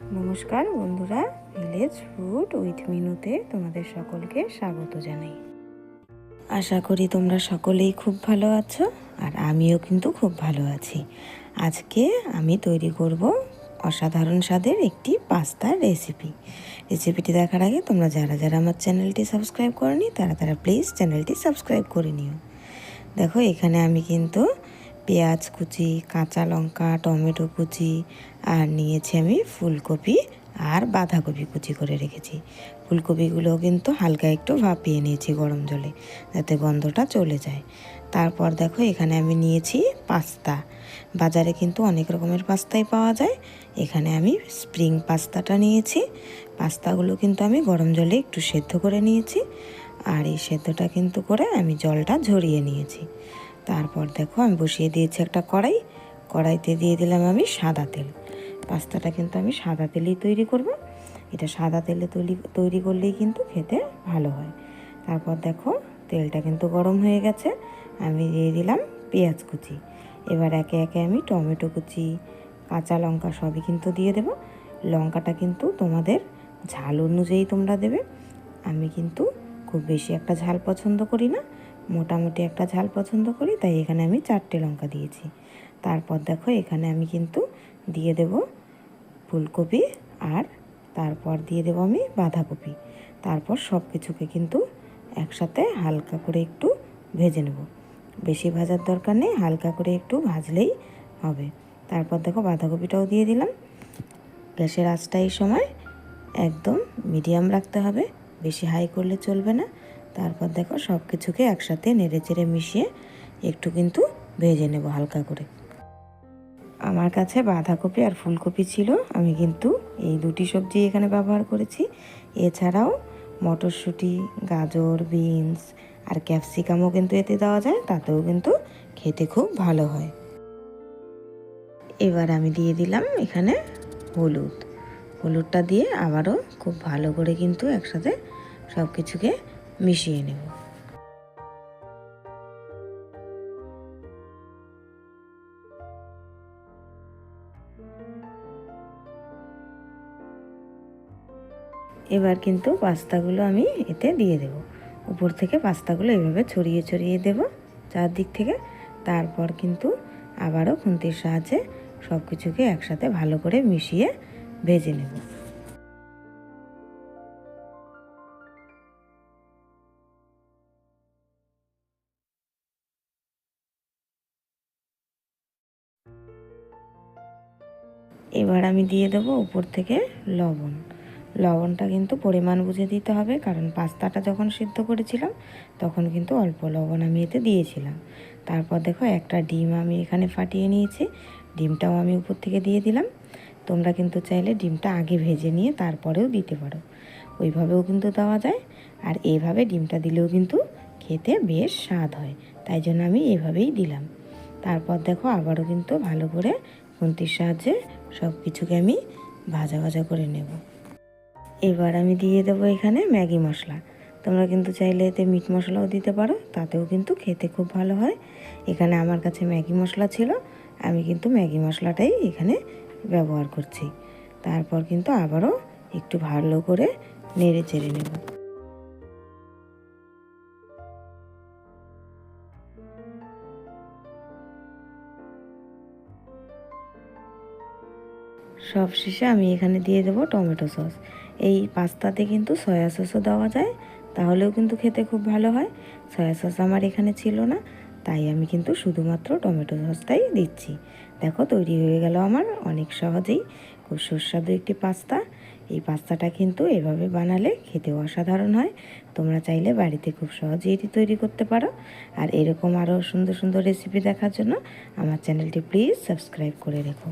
নমস্কার বন্ধুরা village food with মিনুতে তোমাদের সকলকে স্বাগত জানাই। আশা করি তোমরা সকলেই খুব ভালো আছো, আর আমিও কিন্তু খুব ভালো আছি। আজকে আমি তৈরি করব অসাধারণ স্বাদের একটি পাস্তার রেসিপি। রেসিপিটি দেখার আগে তোমরা যারা যারা আমার চ্যানেলটি সাবস্ক্রাইব করনি, তারা তারা প্লিজ চ্যানেলটি সাবস্ক্রাইব করে নিও। দেখো, এখানে আমি কিন্তু পেঁয়াজ কুচি, কাঁচা লঙ্কা, টমেটো কুচি আর নিয়েছি আমি ফুলকপি আর বাঁধাকপি কুচি করে রেখেছি। ফুলকপিগুলো কিন্তু হালকা একটু ভাপিয়ে নিয়েছি গরম জলে যাতে গন্ধটা চলে যায়। তারপর দেখো এখানে আমি নিয়েছি পাস্তা। বাজারে কিন্তু অনেক রকমের পাস্তাই পাওয়া যায়। এখানে আমি স্প্রিং পাস্তাটা নিয়েছি। পাস্তাগুলো কিন্তু আমি গরম জলে একটু সেদ্ধ করে নিয়েছি। আর এই সেদ্ধটা কিন্তু করে আমি জলটা ঝরিয়ে নিয়েছি। তারপর দেখো আমি বসিয়ে দিয়েছি একটা কড়াই। কড়াইতে দিয়ে দিলাম আমি সাদা তেল। পাস্তাটা কিন্তু আমি সাদা তেলেই তৈরি করব। এটা সাদা তেলে তৈরি তৈরি করলেই কিন্তু খেতে ভালো হয়। তারপর দেখো তেলটা কিন্তু গরম হয়ে গেছে। আমি দিয়ে দিলাম পেঁয়াজ কুচি। এবার একে একে আমি টমেটো কুচি, কাঁচা লঙ্কা সবই কিন্তু দিয়ে দেব। লঙ্কাটা কিন্তু তোমাদের ঝাল অনুযায়ী তোমরা দেবে। আমি কিন্তু খুব বেশি একটা ঝাল পছন্দ করি না। মোটামুটি একটা ঝাল পছন্দ করি, তাই এখানে আমি চারটে লঙ্কা দিয়েছি। তারপর দেখো এখানে আমি কিন্তু দিয়ে দেব ফুলকপি আর তারপর দিয়ে দেবো আমি বাঁধাকপি। তারপর সব কিছুকে কিন্তু একসাথে হালকা করে একটু ভেজে নেব। বেশি ভাজার দরকার নেই, হালকা করে একটু ভাজলেই হবে। তারপর দেখো বাঁধাকপিটাও দিয়ে দিলাম। গ্যাসের আঁচটা এই সময় একদম মিডিয়াম রাখতে হবে, বেশি হাই করলে চলবে না। তারপর দেখো সব কিছুকে একসাথে নেড়ে চেড়ে মিশিয়ে একটু কিন্তু ভেজে নেব হালকা করে। আমার কাছে বাঁধাকপি আর ফুলকপি ছিল, আমি কিন্তু এই দুটি সবজি এখানে ব্যবহার করেছি। এছাড়াও মটরশুঁটি, গাজর, বিনস আর ক্যাপসিকামও কিন্তু এতে দেওয়া যায়, তাতেও কিন্তু খেতে খুব ভালো হয়। এবার আমি দিয়ে দিলাম এখানে হলুদ। হলুদটা দিয়ে আবারও খুব ভালো করে কিন্তু একসাথে সব কিছুকে মিশিয়ে নেব এবার কিন্তু পাস্তাগুলো আমি এতে দিয়ে দেব। উপর থেকে পাস্তাগুলো এভাবে ছড়িয়ে ছড়িয়ে দেব চারদিক থেকে। তারপর কিন্তু আবারও খুন্তির সাহায্যে সব কিছুকে একসাথে ভালো করে মিশিয়ে ভেজে নেব। এবার আমি দিয়ে দেবো উপর থেকে লবণ। লবণটা কিন্তু পরিমাণ বুঝে দিতে হবে, কারণ পাস্তাটা যখন সিদ্ধ করেছিলাম, তখন কিন্তু অল্প লবণ আমি এতে দিয়েছিলাম। তারপর দেখো একটা ডিম আমি এখানে ফাটিয়ে নিয়েছি, ডিমটাও আমি উপর থেকে দিয়ে দিলাম। তোমরা কিন্তু চাইলে ডিমটা আগে ভেজে নিয়ে তারপরেও দিতে পারো। ওইভাবেও কিন্তু দেওয়া যায়, আর এইভাবে ডিমটা দিলেও কিন্তু খেতে বেশ স্বাদ হয়, তাই জন্য আমি এভাবেই দিলাম। তারপর দেখো আবারও কিন্তু ভালো করে খুন্তির সাহায্যে সব কিছুকে আমি ভাজা ভাজা করে নেব। এবার আমি দিয়ে দেবো এখানে ম্যাগি মশলা। তোমরা কিন্তু চাইলে এতে মিট মশলাও দিতে পারো, তাতেও কিন্তু খেতে খুব ভালো হয়। এখানে আমার কাছে ম্যাগি মশলা ছিল, আমি কিন্তু ম্যাগি মশলাটাই এখানে ব্যবহার করছি। তারপর কিন্তু আবারও একটু ভালো করে নেড়ে চেড়ে নেব। সব শেষে আমি এখানে দিয়ে দেবো টমেটো সস। এই পাস্তাতে কিন্তু সয়া সসও দেওয়া যায়, তাহলেও কিন্তু খেতে খুব ভালো হয়। সয়া সস আমার এখানে ছিল না, তাই আমি কিন্তু শুধুমাত্র টমেটো সসটাই দিচ্ছি। দেখো তৈরি হয়ে গেল আমার অনেক সহজেই, খুব সুস্বাদু একটি পাস্তা। এই পাস্তাটা কিন্তু এভাবে বানালে খেতেও অসাধারণ হয়, তোমরা চাইলে বাড়িতে খুব সহজেই এটি তৈরি করতে পারো। আর এরকম আরও সুন্দর সুন্দর রেসিপি দেখার জন্য আমার চ্যানেলটি প্লিজ সাবস্ক্রাইব করে রেখো।